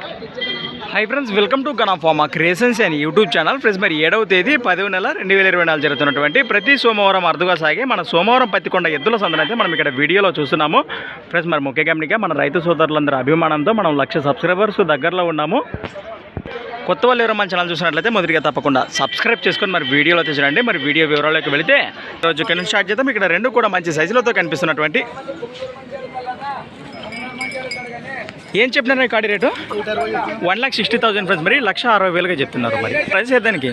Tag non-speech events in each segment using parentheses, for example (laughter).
High friends welcome to గనాఫామా creations and YouTube channel friends మరి ఏడవ తేదీ పదవ నెల రెండు వేల ఇరవై నాలుగు జరుగుతున్నటువంటి ప్రతి సోమవారం అరుదుగా సాగే మన సోమవారం పత్తికొండ ఎద్దుల సందన అయితే మనం ఇక్కడ వీడియోలో చూస్తున్నాము. ఫ్రెండ్స్ మరి ముఖ్య గమనిక మన రైతు సోదరులందరూ అభిమానంతో మనం లక్ష సబ్స్క్రైబర్స్ దగ్గరలో ఉన్నాము. కొత్త వాళ్ళు ఎవరో మన ఛానల్ చూసినట్లయితే మొదటిగా తప్పకుండా సబ్స్క్రైబ్ చేసుకొని మరి వీడియోలో అయితే చూడండి. మరి వీడియో వివరాల్లోకి వెళితే రోజు ఇక్కడ స్టార్ట్ చేద్దాం. ఇక్కడ రెండు కూడా మంచి సైజులతో కనిపిస్తున్నటువంటి ఏం చెప్పినారు ఈ కాడి rate? One lakh sixty thousand friends. మరి లక్ష అరవై వేలుగా చెప్తున్నారు మరి. ప్రైస్ దానికి?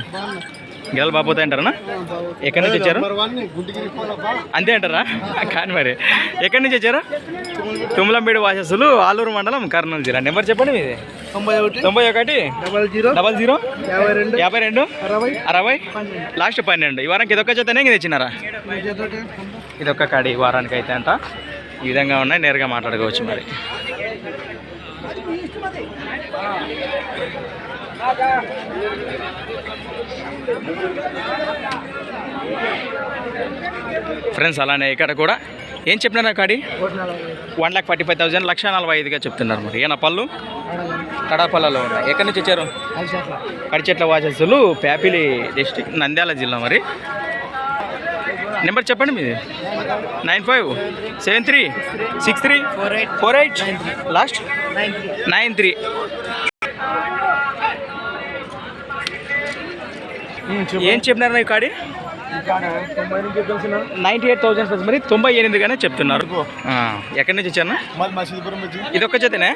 గెల బాబోతే అంటారా? ఎక్కడి నుంచి వచ్చారు? అంతే అంటారా? కానీ మరి. ఎక్కడి నుంచి వచ్చారు? తుమ్మలంపేడు వాసస్సులు ఆలూరు మండలం కర్నూలు జిల్లా. నెంబర్ చెప్పండి మీది. తొంభై ఒకటి డబల్ జీరో యాభై రెండు అరవై లాస్ట్ పన్నెండు. ఈ వారానికి ఇదొక్క చేతనే ఇది తెచ్చినారా? ఇదొక్క కాడి ఈ వారానికి అయితే అంట. ఈ విధంగా ఉన్నాయి నేరుగా మాట్లాడుకోవచ్చు మరి. ఫ్రెండ్స్ అలానే ఇక్కడ కూడా ఏం చెప్పినారా కాడి one lakh forty five thousand లక్ష నలభై ఐదుగా చెప్తున్నారు మరి. ఏనా పళ్ళు? కడాపల్లలో ఉన్నాయి. ఎక్కడి నుంచి వచ్చారు? కడిచెట్ల వాసస్సులు ప్యాపిలి డిస్టిక్ నంద్యాల జిల్లా మరి. నెంబర్ చెప్పండి మీది? Nine five seven three six three four eight four eight last? Nine three. ఏం చెప్పినారు ఈ కాడి? తొంభై నుంచి తెలిసిన నైంటీ ఎయిట్ థౌసండ్ ప్లస్ మరి తొంభై ఎనిమిదిగానే చెప్తున్నారు. ఎక్కడి నుంచి వచ్చాను మాది మసీదుపురం వచ్చి ఇది ఒక్క చేతనే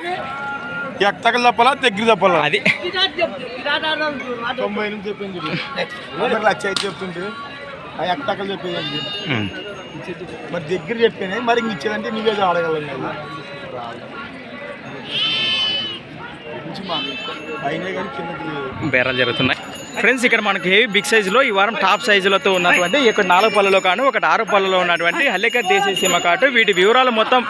ఎక్కడికి తప్పాలా దగ్గర తప్పాలా? అది. తొంభై ఎనిమిది చెప్పింది. (laughs) లక్ష ఆ ఎక్కడికి చెప్పేదండి. మరి దగ్గర చెప్పాను. మరి ఇంక ఇచ్చేదంటే నువ్వే ఆడగలను కదా. అయినా కానీ కిందకి బేరాలు జరుగుతున్నాయి. ఫ్రెండ్స్ ఇక్కడ మనకి హెవీ బిగ్ సైజులో ఈ వారం టాప్ సైజులతో ఉన్నటువంటి ఇక్కడ నాలుగు పళ్ళలో కాను ఒకటి ఆరు పళ్ళలో ఉన్నటువంటి హల్లికర్ దేశీ సీమ కాటు. వీటి వివరాలు మొత్తం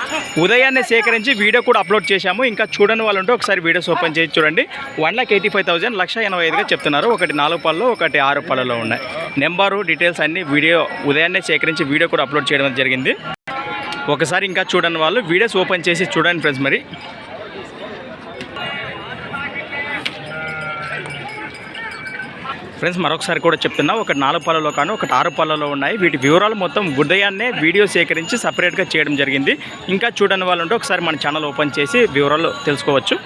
ఉదయాన్నే సేకరించి వీడియో కూడా అప్లోడ్ చేశాము. ఇంకా చూడని వాళ్ళు ఉంటే ఒకసారి వీడియోస్ ఓపెన్ చేసి చూడండి. One lakh eighty five thousand లక్ష ఎనభై ఐదుగా చెప్తున్నారు. ఒకటి నాలుగు పళ్ళు ఒకటి ఆరు పళ్ళలో ఉన్నాయి. నెంబరు డీటెయిల్స్ అన్ని వీడియో ఉదయాన్నే సేకరించి వీడియో కూడా అప్లోడ్ చేయడం జరిగింది. ఒకసారి ఇంకా చూడని వాళ్ళు వీడియోస్ ఓపెన్ చేసి చూడండి ఫ్రెండ్స్ మరి. ఫ్రెండ్స్ మరొకసారి కూడా చెప్తున్నా ఒకటి నాలుగు పళ్ళలో కాను ఒకటి ఆరు పళ్ళలో ఉన్నాయి. వీటి వివరాలు మొత్తం ఉదయాన్నే వీడియో సేకరించి సపరేట్గా చేయడం జరిగింది. ఇంకా చూడని వాళ్ళు ఉంటే ఒకసారి మన ఛానల్ ఓపెన్ చేసి వివరాలు తెలుసుకోవచ్చు.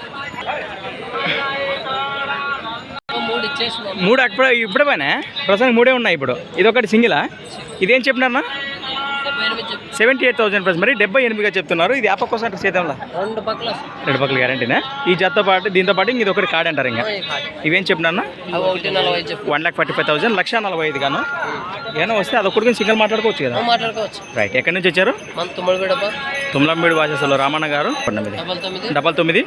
మూడు అప్పుడు ఇప్పుడే పైన ప్రస్తుతానికి మూడే ఉన్నాయి ఇప్పుడు. ఇది ఒకటి సింగిలా? ఇదేం చెప్పినారన్నా? సెవెంటీ ఎయిట్ థౌసండ్ ప్లస్ మరి డెబ్బై ఎనిమిదిగా చెప్తున్నారు. ఇది యాప కోసం సేతంలో రెండు పక్కల. రెండు పక్కల గ్యారంటీనా ఈ జతతో పాటు దీంతో పాటు ఇది ఒకటి కార్డ్ అంటారు ఇంకా. ఇవేం చెప్పినా one lakh forty five thousand లక్ష నలభై ఐదు గాను. ఏమైనా వస్తే అదొక్కడికి సింగిల్ మాట్లాడుకోవచ్చు కదా? మాట్లాడుకోవచ్చు. రైట్ ఎక్కడి నుంచి వచ్చారు? తుమ్లంబేడు వాసస్సులో రామన్న గారు. డబల్ తొమ్మిది.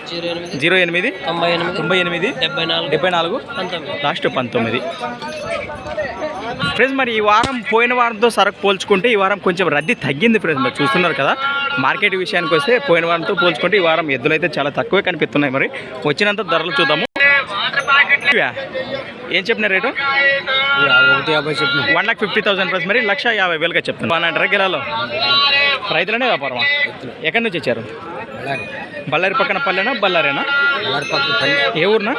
జీరో ఎనిమిది. తొంభై ఎనిమిది. తొంభై ఎనిమిది. డెబ్బై నాలుగు. డెబ్బై నాలుగు. పంతొమ్మిది. లాస్ట్ పంతొమ్మిది. ఫ్రెండ్స్ మరి ఈ వారం పోయిన వారంతో సరకు పోల్చుకుంటే ఈ వారం కొంచెం రద్దీ తగ్గింది ఫ్రెండ్స్. మరి చూస్తున్నారు కదా మార్కెట్ విషయానికి వస్తే పోయిన వారంతో పోల్చుకుంటే ఈ వారం ఎద్దులు అయితే చాలా తక్కువే కనిపిస్తున్నాయి. మరి వచ్చినంత ధరలు చూద్దాము? ఏం చెప్పిన రేటు? ఒకటి యాభై చెప్పిన. One lakh fifty thousand plus మరి లక్ష యాభై వేలుగా చెప్తున్నాను వన్ అంటారా గిలాలో రైతులనే వ్యాపారమా? ఎక్కడి నుంచి వచ్చారు? బళ్ళారి. పక్కన పల్లెనా? బళ్ళారేనా? ఏ ఊరునా?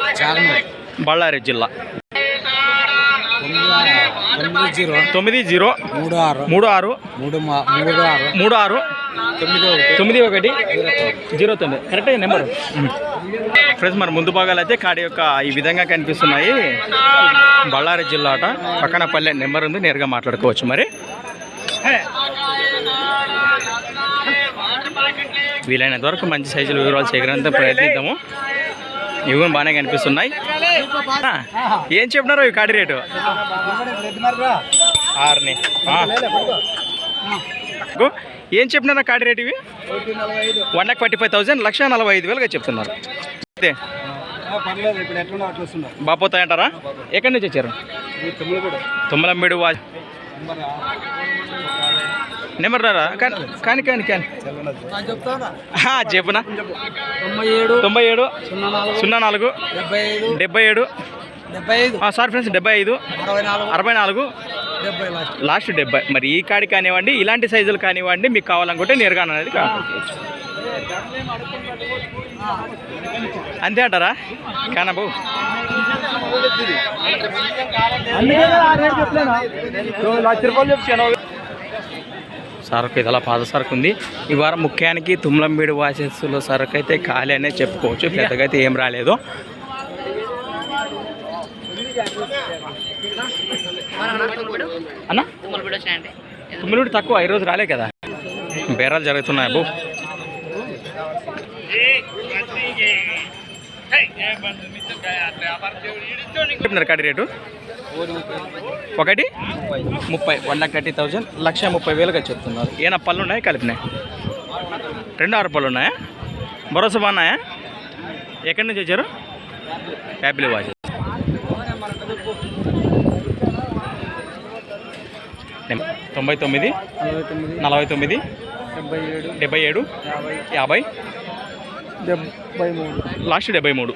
బళ్ళారి జిల్లా. తొమ్మిది జీరో. మూడు ఆరు. మూడు ఆరు. మూడు మూడు ఆరు. మూడు ఆరు. తొమ్మిది ఒకటి. జీరో తొమ్మిది. Correct number? ఫ్రెండ్స్ మరి ముందు భాగాలు అయితే కాడి యొక్క ఈ విధంగా కనిపిస్తున్నాయి. బళ్ళారి జిల్లా అట పక్కన పల్లె నెంబర్ ఉంది. నేరుగా మాట్లాడుకోవచ్చు మరి. వీలైనంత వరకు మంచి సైజులు వివరాలు సేకరించే ప్రయత్నిద్దాము. ఇవి కూడా బాగానే కనిపిస్తున్నాయి. ఏం చెప్పినారు ఈ కాడి రేటు? ఆరుని. ఏం చెప్పినారు కాడి రేటు ఇవి? One lakh forty five thousand లక్ష నలభై ఐదు వేలుగా చెప్తున్నారు. అయితే బాపోతాయంటారా ఎక్కడి నుంచి వచ్చారు? తుమ్మలంబేడు వా నెంబర్? రారా? కానీ కానీ కానీ కానీ. చెప్పునా? తొంభై ఏడు సున్నా నాలుగు డెబ్బై ఏడు. సార్ ఫ్రెండ్స్ డెబ్బై ఐదు అరవై నాలుగు లాస్ట్. లాస్ట్ డెబ్బై. మరి ఈ కాడి కానివ్వండి ఇలాంటి సైజులు కానివ్వండి మీకు కావాలనుకుంటే నేరుగా అనేది కావాలి అంతే అంటారా? కానా బాబు లక్ష రూపాయలు చెప్తాను సరుకు ఇదలా పాత సరుకు ఉంది. ఈ వారం ముఖ్యానికి తుమ్లంబీడు వాసెస్లో సరుకు అయితే ఖాళీ అనే చెప్పుకోవచ్చు. పెద్దగా అయితే ఏం రాలేదు. అన్న? తుమ్మలపూడి తక్కువ ఈరోజు రాలే కదా. బేరాలు జరుగుతున్నాయి అబ్బు చెప్తున్నారు కడి రేటు? ఒకటి? ముప్పై. One lakh thirty thousand. లక్ష ముప్పై వేలుగా చెప్తున్నారు ఏనా పళ్ళు ఉన్నాయి కలిపినాయి? రెండు ఆరు పళ్ళు ఉన్నాయా? భరోసా బాగున్నాయా ఎక్కడి నుంచి వచ్చారు? యాపిల్ వాచ్ తొంభై తొమ్మిది నలభై తొమ్మిది డెబ్బై ఏడు యాభై. డెబ్బై మూడు. లాస్ట్ డెబ్బై మూడు.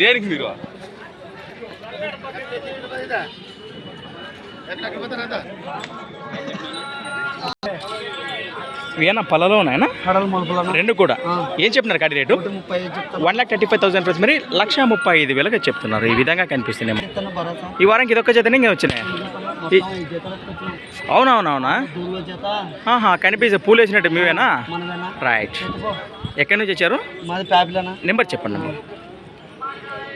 దేనికి మీరు? ఎట్లా పళ్ళలో ఉన్నాయనా కడల రెండు కూడా. ఏం చెప్తున్నారు కాడి రేటు? ముప్పై one lakh thirty five thousand plus మరి లక్ష ముప్పై ఐదు వేలుగా చెప్తున్నారు. ఈ విధంగా కనిపిస్తున్నాయి. ఈ వారానికి ఇదొక్క జతనే ఇంకా వచ్చినాయి. అవునవునవునా? కనిపిస్తే పూలు వేసినట్టు మీవేనా? రైట్. ఎక్కడి నుంచి వచ్చారు? నెంబర్ చెప్పండి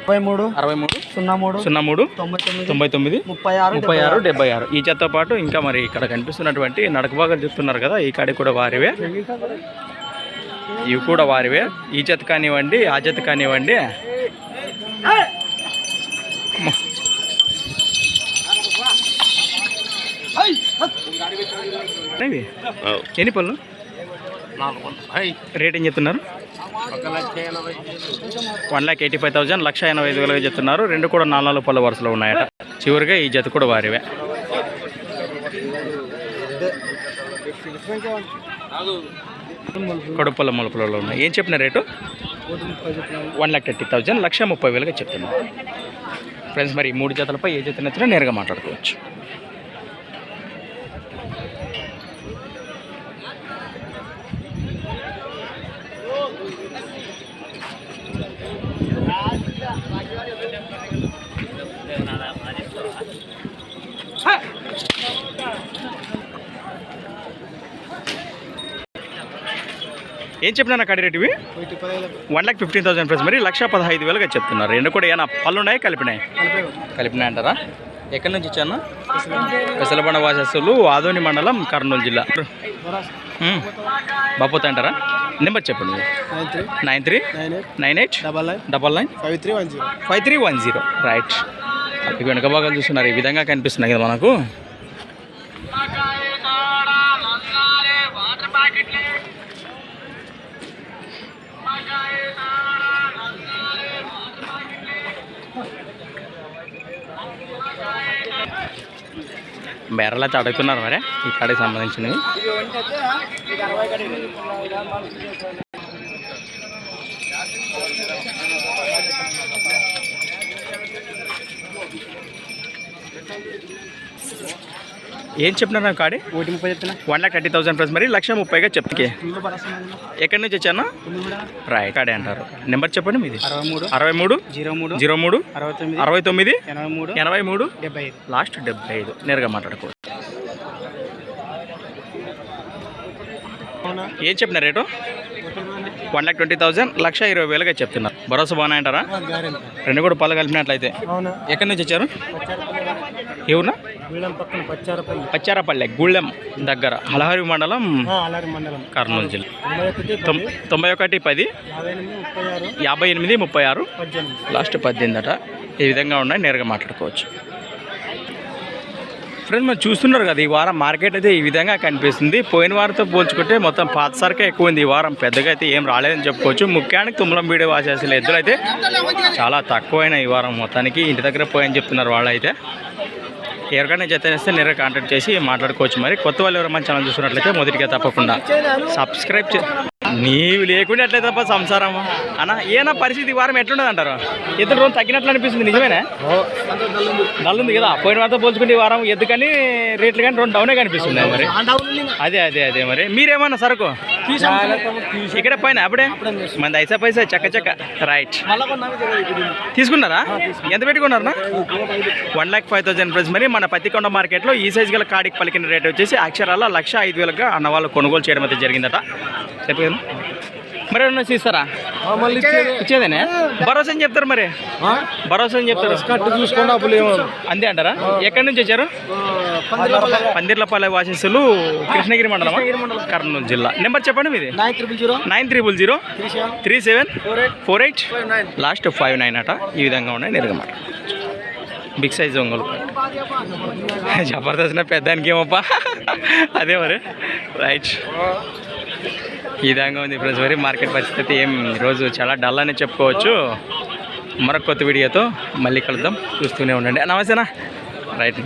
ముప్పై మూడు అరవై మూడు సున్నా మూడు సున్నా మూడు తొంభై తొమ్మిది తొంభై తొమ్మిది ముప్పై ఆరు ముప్పై ఆరు డెబ్బై ఆరు. ఈ జతతో పాటు ఇంకా మరి ఇక్కడ కనిపిస్తున్నటువంటి నడక భాగాలు చెప్తున్నారు కదా ఈ కాడి కూడా వారివే. ఇవి కూడా వారివే. ఈ జత కానివ్వండి ఆ జత కానివ్వండి? ఎన్ని పళ్ళు? రేట్ ఏం చెప్తున్నారు? One lakh eighty five thousand లక్ష ఎనభై ఐదు వేలుగా చెప్తున్నారు. రెండు కూడా నాలుగు నాలుగు పళ్ళ వరుసలో ఉన్నాయట. చివరిగా ఈ జత కూడా వారివే. కడుపుల మలుపులలో ఉన్నాయి. ఏం చెప్పిన rate? One lakh thirty thousand లక్ష ముప్పై వేలుగా చెప్తున్నారు. ఫ్రెండ్స్ మరి మూడు జతలపై ఏ జత నచ్చినా నేరుగా మాట్లాడుకోవచ్చు. ఏం చెప్పినా కడిరేటివి one lakh fifteen thousand plus మరి లక్ష పదహైదు వేలుగా చెప్తున్నారు. రెండు కూడా ఏమైనా పళ్ళు ఉన్నాయి కలిపినాయి? కలిపినాయి అంటారా? ఎక్కడి నుంచి ఇచ్చాను పెసలబండ వాసస్సులు ఆదోని మండలం కర్నూలు జిల్లా. బాపోత అంటారా? నెంబర్ చెప్పండి. Nine three nine three nine eight nine eight double nine double nine five three one zero. Five three one zero right. ఇక వెనక భాగాలు చూస్తున్నారు. ఈ విధంగా కనిపిస్తున్నాయి కదా మనకు. బెర్రలు అయితే అడుగుతున్నారు మరి. ఈ కాడికి సంబంధించినవి. ఏం చెప్పినారు కాడి ఒకటి ముప్పై చెప్తున్నా one lakh thirty thousand plus మరి లక్ష ముప్పైగా చెప్తే ఎక్కడి నుంచి వచ్చాను? రాయ్ కాడే. అంటారు. నెంబర్ చెప్పండి మీది. అరవై మూడు. అరవై మూడు? జీరో మూడు. జీరో మూడు? అరవై తొమ్మిది. అరవై తొమ్మిది? ఎనభై మూడు. ఎనభై మూడు? డెబ్బై ఐదు. లాస్ట్ డెబ్బై ఐదు. నేరుగా మాట్లాడుకోవచ్చు ఏం చెప్పిన rate? One lakh twenty thousand లక్ష ఇరవై వేలుగా చెప్తున్నారు. భరోసా బాగానే అంటారా? గ్యారెంటీ. రెండు కూడా పళ్ళు కలిపినట్లయితే. అవునా? ఎక్కడి నుంచి వచ్చారు? ఎవరునా పక్కన పచ్చారపల్లి. పచ్చారపల్లె గూళ్ళెం దగ్గర. హలహరి మండలం కర్నూలు జిల్లా. తొంభై ఒకటి పది. యాభై ఎనిమిది ముప్పై ఆరు. లాస్ట్ పద్దెనిమిది. అట ఈ విధంగా ఉన్నాయి నేరుగా మాట్లాడుకోవచ్చు. ఫ్రెండ్స్ మనం చూస్తున్నారు కదా ఈ వారం మార్కెట్ అయితే ఈ విధంగా కనిపిస్తుంది. పోయిన వారంతో పోల్చుకుంటే మొత్తం పాత సరుకే ఎక్కువ ఉంది. ఈ వారం పెద్దగా అయితే ఏం రాలేదని చెప్పుకోవచ్చు. ముఖ్యానికి తుమ్మలం వీడియో వాసేసిన ఎద్దులు అయితే చాలా తక్కువైన ఈ వారం మొత్తానికి ఇంటి దగ్గర పోయని చెప్తున్నారు వాళ్ళు అయితే ఎవరికైనా జతనిస్తే నేరుగా కాంటాక్ట్ చేసి మాట్లాడుకోవచ్చు మరి. కొత్త వాళ్ళు ఎవరు మన ఛానల్ చూస్తున్నట్లయితే మొదటిగా తప్పకుండా సబ్స్క్రైబ్ చే నీవు లేకుండా ఎట్లయితే తప్ప సంసారం? అన్న ఏనా పరిస్థితి వారం ఎట్లుండదు అంటారు? ఇద్దరు రోజు తగ్గినట్లు అనిపిస్తుంది నిజమేనా? డల్ ఉంది కదా. పోయిన వారితో పోల్చుకుంటే ఈ వారం ఎందుకని రేట్లు కానీ రెండు డౌనే కనిపిస్తుంది మరి. అదే అదే అదే మరి. మీరేమన్నా సరుకు? ఇక్కడ పైన అప్పుడే? మంది ఐసా పైసా చక్క చక్క. రైట్ తీసుకున్నారా? ఎంత పెట్టుకున్నారా one lakh five thousand price మరి మన పత్తికొండ మార్కెట్లో ఈ సైజ్ గల కాడికి పలికిన రేట్ వచ్చేసి అక్షరాల లక్ష ఐదు వేలుగా అన్న వాళ్ళు కొనుగోలు చేయడం అయితే జరిగిందట. చెప్పాను మరి ఏమన్నా ఇస్తారా ఇచ్చేదేనే? భరోసా అని చెప్తారు మరి. భరోసా అని చెప్తారు. కట్టు చూసుకోండి అప్పులు అంతే అంటారా? ఎక్కడి నుంచి వచ్చారు? పందిర్లపల్లె. వాసస్సులు కృష్ణగిరి మండలం. కర్నూలు జిల్లా. నెంబర్ చెప్పండి మీది. Nine triple zero. Three seven. Four eight. Last five nine అట. ఈ విధంగా ఉన్నాయి నిరగమాట బిగ్ సైజ్ ఒంగోలు జబర్దస్త్ పెద్దానికి ఏమప్పా అదే మరి. రైట్. ఈ విధంగా ఉంది ఫ్రెండ్స్. మరి మార్కెట్ పరిస్థితి ఏం ఈరోజు చాలా డల్ అని చెప్పుకోవచ్చు. మరొక కొత్త వీడియోతో మళ్ళీ కలుద్దాం. చూస్తూనే ఉండండి. నమస్తేనా రైట్